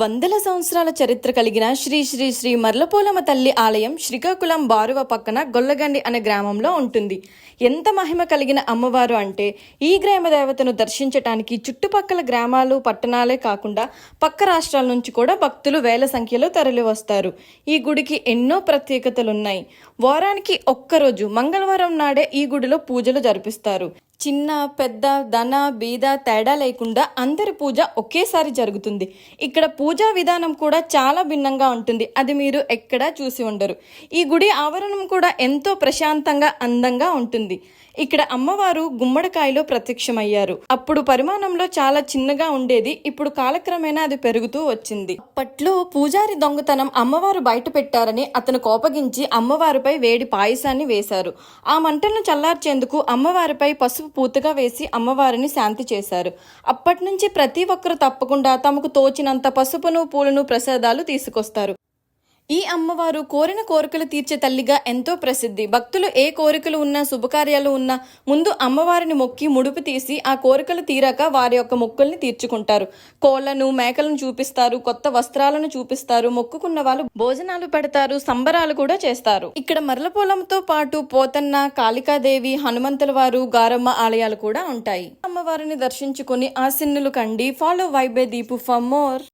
వందల సంవత్సరాల చరిత్ర కలిగిన శ్రీ శ్రీ శ్రీ మర్లపోలమ్మ తల్లి ఆలయం శ్రీకాకుళం బారువ పక్కన గొల్లగండి అనే గ్రామంలో ఉంటుంది. ఎంత మహిమ కలిగిన అమ్మవారు అంటే ఈ గ్రామ దేవతను దర్శించటానికి చుట్టుపక్కల గ్రామాలు పట్టణాలే కాకుండా పక్క రాష్ట్రాల నుంచి కూడా భక్తులు వేల సంఖ్యలో తరలివస్తారు. ఈ గుడికి ఎన్నో ప్రత్యేకతలున్నాయి. వారానికి ఒక్కరోజు మంగళవారం నాడే ఈ గుడిలో పూజలు జరిపిస్తారు. చిన్న పెద్ద ధన బీద తేడా లేకుండా అందరి పూజ ఒకేసారి జరుగుతుంది. ఇక్కడ పూజా విధానం కూడా చాలా భిన్నంగా ఉంటుంది. అది మీరు ఎక్కడా చూసి ఉండరు. ఈ గుడి ఆవరణం కూడా ఎంతో ప్రశాంతంగా అందంగా ఉంటుంది. ఇక్కడ అమ్మవారు గుమ్మడికాయలో ప్రత్యక్షమయ్యారు. అప్పుడు పరిమాణంలో చాలా చిన్నగా ఉండేది. ఇప్పుడు కాలక్రమేణా అది పెరుగుతూ వచ్చింది. అప్పట్లో పూజారి దొంగతనం అమ్మవారు బయట పెట్టారని అతను కోపగించి అమ్మవారిపై వేడి పాయసాన్ని వేశారు. ఆ మంటలను చల్లార్చేందుకు అమ్మవారిపై పసుపు పూతగా వేసి అమ్మవారిని శాంతి చేశారు. అప్పటి నుంచి ప్రతి ఒక్కరు తప్పకుండా తమకు తోచినంత పసుపును పూలను ప్రసాదాలు తీసుకొస్తారు. ఈ అమ్మవారు కోరిన కోరికలు తీర్చే తల్లిగా ఎంతో ప్రసిద్ధి. భక్తులు ఏ కోరికలు ఉన్నా శుభకార్యాలు ఉన్నా ముందు అమ్మవారిని మొక్కి ముడుపు తీసి ఆ కోరికలు తీరాక వారి యొక్క మొక్కుల్ని తీర్చుకుంటారు. కోళ్ళను మేకలను చూపిస్తారు కొత్త వస్త్రాలను చూపిస్తారు మొక్కుకున్న వాళ్ళు భోజనాలు పెడతారు సంబరాలు కూడా చేస్తారు. ఇక్కడ మరలపొలంతో పాటు పోతన్న కాళికాదేవి హనుమంతుల వారు గారమ్మ ఆలయాలు కూడా ఉంటాయి. అమ్మవారిని దర్శించుకుని ఆసిన్నులు కండి. Follow vibe Deepu for more